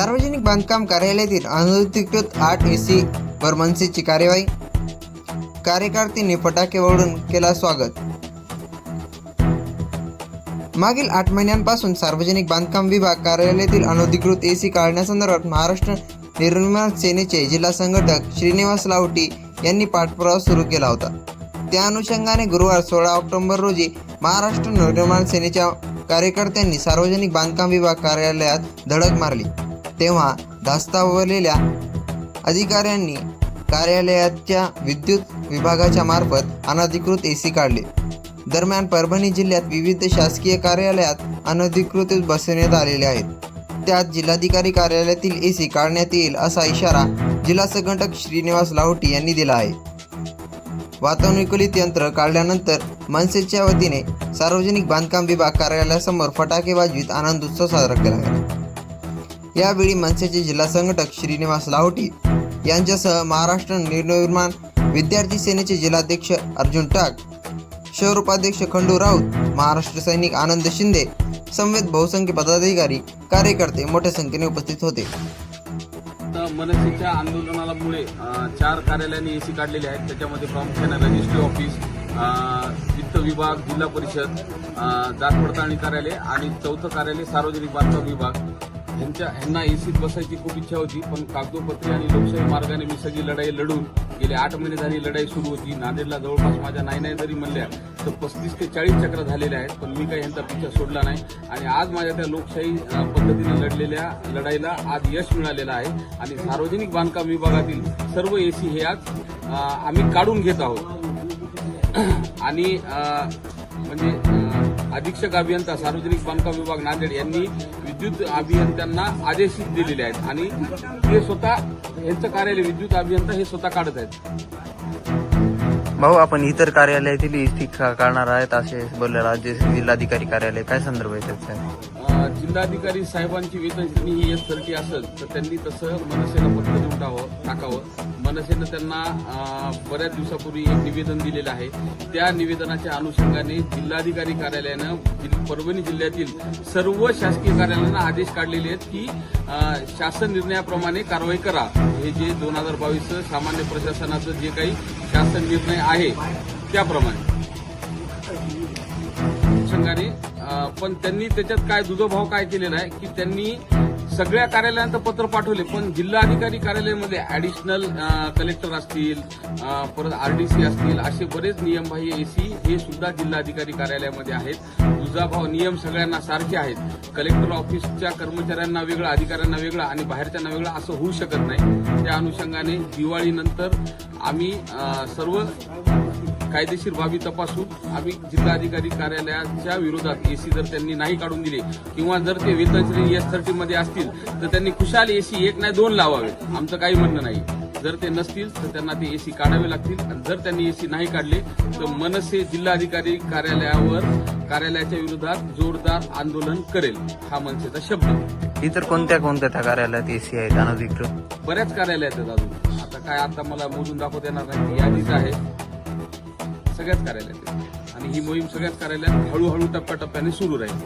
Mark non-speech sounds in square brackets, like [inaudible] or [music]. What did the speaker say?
सार्वजनिक बांधकाम कार्यालयातील अनधिकृत आठ एसी वर मनसेची कार्यवाही. कार्यकर्त्यांनी फटाके ओढून केला स्वागत. मागील आठ महिन्यांपासून सार्वजनिक बांधकाम विभाग कार्यालयातील अनधिकृत ए सी काढण्यासंदर्भात महाराष्ट्र निर्माण सेनेचे जिल्हा संघटक श्रीनिवास लावटी यांनी पाठपुरावा सुरू केला होता. त्या अनुषंगाने गुरुवार सोळा ऑक्टोबर रोजी महाराष्ट्र निर्माण सेनेच्या कार्यकर्त्यांनी सार्वजनिक बांधकाम विभाग कार्यालयात धडक मारली. तेव्हा धास्तावलेल्या अधिकाऱ्यांनी कार्यालयाच्या विद्युत विभागाच्या मार्फत अनधिकृत ए सी काढले. दरम्यान परभणी जिल्ह्यात विविध शासकीय कार्यालयात अनधिकृत बसवण्यात आलेले आहेत. त्यात जिल्हाधिकारी कार्यालयातील ए सी काढण्यात येईल असा इशारा जिल्हा संघटक श्रीनिवास लाहोटी यांनी दिला आहे. वातानुकूलित यंत्र काढल्यानंतर मनसेच्या वतीने सार्वजनिक बांधकाम विभाग कार्यालयासमोर फटाके वाजवीत आनंद उत्सव साजरा केला गेला. यावेळी मनसेचे जिल्हा संघटक श्रीनिवास लाहोटी यांच्यासह महाराष्ट्र निर्निर्माण विद्यार्थी सेनेचे जिल्हाध्यक्ष अर्जुन टाक शहर उपाध्यक्ष खंडू राऊत महाराष्ट्र सैनिक आनंद शिंदे संवेद बहुसंख्य पदाधिकारी कार्यकर्ते मोठ्या संख्येने उपस्थित होते. मनसेच्या आंदोलनामुळे चार कार्यालयांनी एसी काढलेले आहेत. त्याच्यामध्ये प्रामुख्याने रजिस्ट्री ऑफिस वित्त विभाग जिल्हा परिषद जात पडताळणी कार्यालय आणि चौथं कार्यालय सार्वजनिक बांधकाम विभाग. ह्यांच्या ह्यांना एसीत बसायची खूप इच्छा होती पण कागदोपत्री आणि लोकशाही मार्गाने मी सगळी लढाई लढून गेले. आठ महिने झाली लढाई सुरू होती. नांदेडला जवळपास माझ्या नाही नाही जरी म्हणल्या तर पस्तीस ते चाळीस चक्र झालेल्या आहेत पण मी काही यांचा पिछा सोडला नाही. आणि आज माझ्या त्या लोकशाही पद्धतीने लढलेल्या लढाईला आज यश मिळालेलं आहे. आणि सार्वजनिक बांधकाम विभागातील सर्व एसी हे आज आम्ही काढून घेत आहोत. [clears throat] आणि म्हणजे अधीक्षक अभियंता सार्वजनिक बांधकाम विभाग नांदेड यांनी विद्युत अभियंत्यांना आदेश दिलेले आहेत. आणि ते स्वतः यांचं कार्यालय विद्युत अभियंता हे स्वतः काढत आहेत. भाऊ आपण इतर कार्यालयातील इस्ती काढणार आहेत असे बोलले राज्य जिल्हाधिकारी कार्यालय. काय संदर्भ आहे त्याचा? जिल्हाधिकारी साहेबांची वेतन श्रेणी ही एस थर्टी असेल तर त्यांनी तसं मनसेनं पत्र देऊन टाकावं. मनसेनं त्यांना बऱ्याच दिवसापूर्वी एक निवेदन दिलेलं आहे. त्या निवेदनाच्या अनुषंगाने जिल्हाधिकारी कार्यालयानं परभणी जिल्ह्यातील सर्व शासकीय कार्यालयांना आदेश काढलेले आहेत की शासन निर्णयाप्रमाणे कारवाई करा. हे जे दोन हजार बावीसचं सामान्य प्रशासनाचं जे काही शासन निर्णय आहे त्याप्रमाणे. अनुषंगाने पण त्यांनी त्याच्यात काय दुजोभाव काय केलेला आहे की त्यांनी सगळ्या कार्यालयांचं पत्र पाठवले पण जिल्हाधिकारी कार्यालयामध्ये ऍडिशनल कलेक्टर असतील परत आरडीसी असतील असे बरेच नियमबाह्य एसी हे सुद्धा जिल्हाधिकारी कार्यालयामध्ये आहेत. दुजाभाव नियम सगळ्यांना सारखे आहेत. कलेक्टर ऑफिसच्या कर्मचाऱ्यांना वेगळं अधिकाऱ्यांना वेगळं आणि बाहेरच्यांना वेगळं असं होऊ शकत नाही. त्या अनुषंगाने दिवाळीनंतर आम्ही सर्व कायदेशीर बाबी तपासून आम्ही जिल्हाधिकारी कार्यालयाच्या विरोधात एसी जर त्यांनी नाही काढून दिले किंवा जर ते वेतन श्रेणी एस थर्टी मध्ये असतील तर त्यांनी खुशाल एसी एक नाही दोन लावावे. आमचं काही म्हणणं नाही. जर ते नसतील तर त्यांना ते एसी काढावे लागतील. आणि जर त्यांनी एसी नाही काढले तर मनसे जिल्हाधिकारी कार्यालयावर कार्यालयाच्या विरोधात जोरदार आंदोलन करेल. हा मनसेचा शब्द. इतर कोणत्या कोणत्या त्या कार्यालयात एसी आहेत अनधिकृत? बऱ्याच कार्यालयात आहेत अजून. आता काय आता मला मोजून दाखवता येणार नाही. यादीच आहे. सगळ्याच कार्यालयात आणि ही मोहीम सगळ्याच कार्यालयात हळूहळू टप्प्याटप्प्याने सुरू राहील.